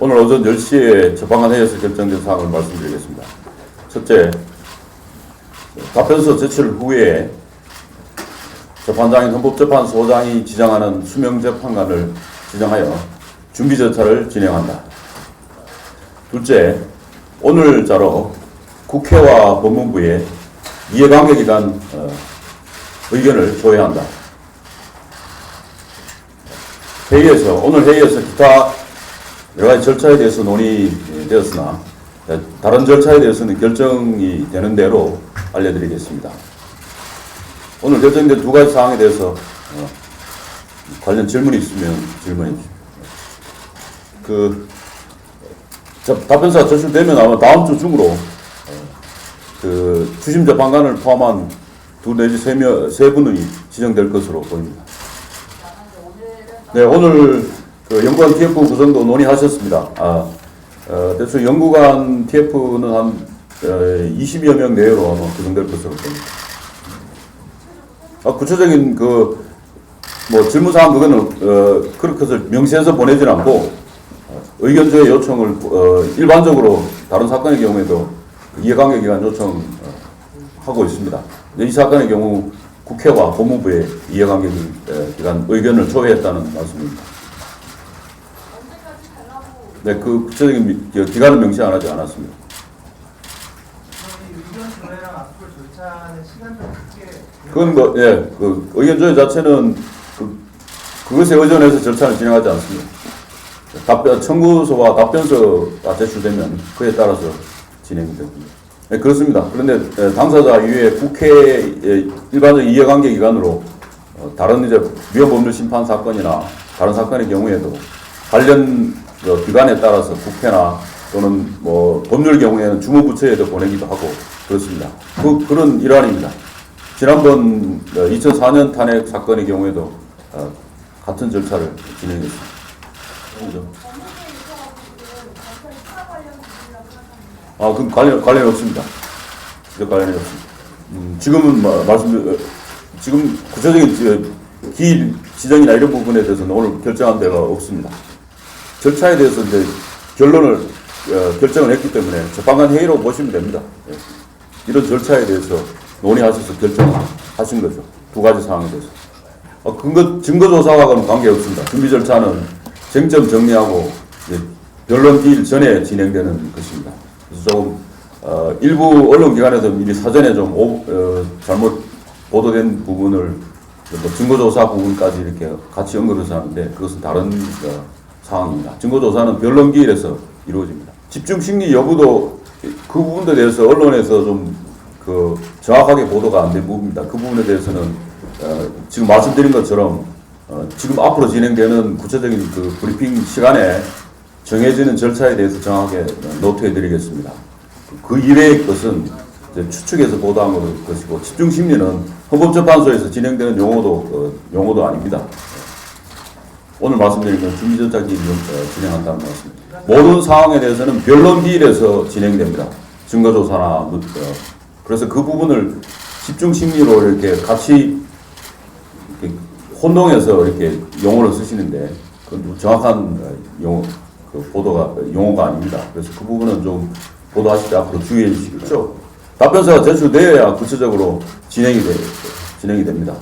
오늘 오전 10시에 재판관 회의에서 결정된 사항을 말씀드리겠습니다. 첫째, 답변서 제출 후에 재판장인 헌법재판소장이 지정하는 수명 재판관을 지정하여 준비 절차를 진행한다. 둘째, 오늘자로 국회와 법무부에 이해관계기관 어, 의견을 조회한다. 회의에서 오늘 회의에서 기타 여러 가지 절차에 대해서 논의되었으나 예, 다른 절차에 대해서는 결정이 되는 대로 알려드리겠습니다. 오늘 결정된 두 가지 사항에 대해서 어, 관련 질문이 있으면 질문해 주십시오. 그 자, 답변서가 제출되면 아마 다음 주 중으로 어, 그 추심 재판관을 포함한 두 내지 세, 명, 세 분이 지정될 것으로 보입니다. 네, 오늘 그 연구관 TF 구성도 논의하셨습니다. 아, 어, 대충 연구관 TF는 한 어, 20여 명 내외로 아마 구성될 것으로 봅니다. 아, 구체적인 그 뭐 질문사항 그거는 어, 그렇게 해서 명시해서 보내진 않고 어, 의견 조회 요청을 어, 일반적으로 다른 사건의 경우에도 이해관계 기관 요청 어, 하고 있습니다. 이 사건의 경우 국회와 법무부의 이해관계 기관 의견을 조회했다는 말씀입니다. 네, 그 구체적인 미- 기- 기간을 명시 안 하지 않았습니다. 그건 뭐, 예, 그 의견 조회 자체는 그, 그것에 의존해서 절차를 진행하지 않습니다. 답변, 청구서와 답변서가 제출되면 그에 따라서 진행이 됩니다. 네, 그렇습니다. 그런데 예, 당사자 이외에 국회의 일반적 이해관계 기관으로 어, 다른 이제 위헌법률 심판 사건이나 다른 사건의 경우에도 관련 그 기관에 따라서 국회나 또는 뭐 법률 경우에는 주무부처에도 보내기도 하고 그렇습니다. 그, 그런 일환입니다. 지난번 2004년 탄핵 사건의 경우에도 어, 같은 절차를 진행했습니다. 아, 그 관련 관련 없습니다. 그 관련이 없습니다. 음, 지금은 마- 말씀 어, 지금 구체적인 지- 기일 지정이나 이런 부분에 대해서는 오늘 결정한 데가 없습니다. 절차에 대해서 이제 결론을 어, 결정을 했기 때문에 재판관 회의로 보시면 됩니다. 예. 이런 절차에 대해서 논의하셔서 결정하신 거죠. 두 가지 사항에 대해서. 어, 근거 증거 조사와는 관계 없습니다. 준비 절차는 쟁점 정리하고 변론 기일 전에 진행되는 것입니다. 그래서 조금 어, 일부 언론기관에서 미리 사전에 좀 오- 어, 잘못 보도된 부분을 뭐 증거조사 부분까지 이렇게 같이 언급해서 하는데 그것은 다른 어, 상황입니다. 증거조사는 변론 기일에서 이루어집니다. 집중 심리 여부도 그 부분에 대해서 언론에서 좀 그 정확하게 보도가 안 된 부분입니다. 그 부분에 대해서는 어, 지금 말씀드린 것처럼 어, 지금 앞으로 진행되는 구체적인 그 브리핑 시간에 정해지는 절차에 대해서 정확하게 노트해 드리겠습니다. 그 이외의 것은 이제 추측해서 보도한 것이고 집중 심리는 헌법재판소에서 진행되는 용어도 어, 용어도 아닙니다. 오늘 말씀드린 건 기일 어, 진행한다는 말씀입니다. 모든 사항에 대해서는 변론 기일에서 진행됩니다. 증거조사나 그래서 그 부분을 집중 심리로 이렇게 같이 이렇게 혼동해서 이렇게 용어를 쓰시는데 그건 정확한 어, 용어 그 보도가 용어가 아닙니다. 그래서 그 부분은 좀 보도하실 때 앞으로 주의해 주시겠죠. 답변서가 제출되어야 구체적으로 진행이 돼 진행이 됩니다.